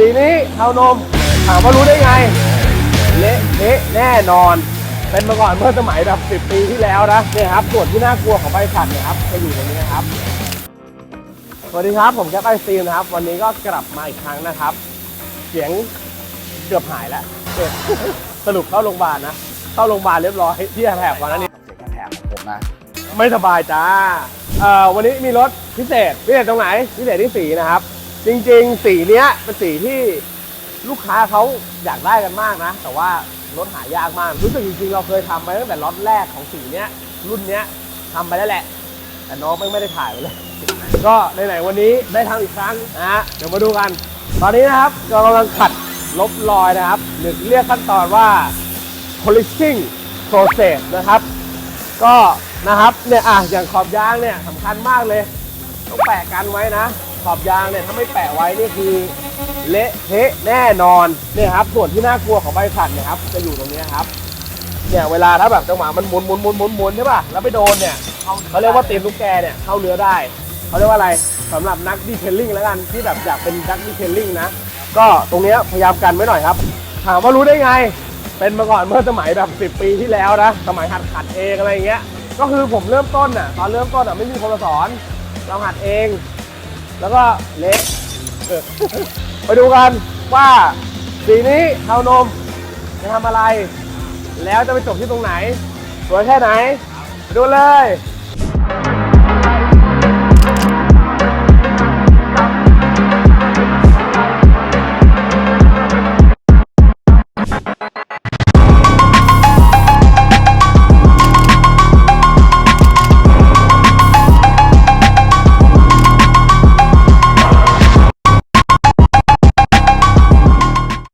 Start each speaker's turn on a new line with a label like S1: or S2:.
S1: สีนี้เทานม ถามว่ารู้ได้ไง เละเทะแน่นอน เป็นมาก่อนเมื่อสมัยแบบ 10 ปีที่แล้วนะเนี่ยครับส่วนที่น่ากลัวของบริษัทเนี่ยครับจะอยู่ตรงนี้นะครับ สวัสดีครับ ผมแก๊ปไอซีนะครับ วันนี้ก็กลับมาอีกครั้งนะครับ เสียงเกือบหายแล้วเออสรุปเข้าโรงพยาบาลนะ เข้าโรงพยาบาลเรียบร้อยที่แถบก่อนหนั้านนี่
S2: เสียงแถบของผมนะ
S1: ไม่สบายจ้าเอ่อวันนี้มีรถพิเศษพิเศษตรงไหนพิเศษที่สีนะครับ จริงๆ สีเนี้ยเป็นสีที่ลูกค้าเขาอยากได้กันมากนะ แต่ว่ารถหายากมาก รู้สึกจริงๆ เราเคยทำไปตั้งแต่ล็อตแรกของสีเนี้ย รุ่นเนี้ยทำไปแล้วแหละ แต่น้องไม่ไม่ได้ถ่ายไว้เลย ก็ไหนๆวันนี้ได้ทำอีกครั้งนะฮะเดี๋ยวมาดูกัน ตอนนี้นะครับเรากำลังขัดลบรอยนะครับหรือเรียกขั้นตอนว่า polishing process นะครับ ก็นะครับเนี่ยอะอย่างขอบยางเนี่ยสำคัญมากเลย ต้องแปะกันไว้นะ ขอบยางเนี่ยถ้าไม่แปะไว้นี่คือเละเทะแน่นอนเนี่ยครับ ส่วนที่น่ากลัวของใบขัดเนี่ยครับ จะอยู่ตรงนี้ครับเนี่ยเวลาถ้าแบบจังหวะมันหมุนหมุนหมุนหมุนหมุนใช่ป่ะแล้วไปโดนเนี่ยเขาเรียกว่าตีนลูกแกเนี่ยเข้าเนื้อได้เขาเรียกว่าอะไรสำหรับนักดีเทลลิ่งแล้วกันที่แบบอยากเป็นนักดีเทลลิ่งนะก็ตรงนี้พยายามกันไว้หน่อยครับ ถามว่ารู้ได้ไง เป็นมาก่อนเมื่อสมัยแบบ10 ปีที่แล้วนะสมัยหัดขัดเองอะไรอย่างเงี้ยก็คือผมเริ่มต้นอะตอนเริ่มต้นอะไม่มีคนสอนเราหัดเอง แล้วก็เละเออไปดูกันว่าสีนี้เทานมจะทำอะไร แล้วจะไปจบที่ตรงไหนสวยแค่ไหน ไปดูเลย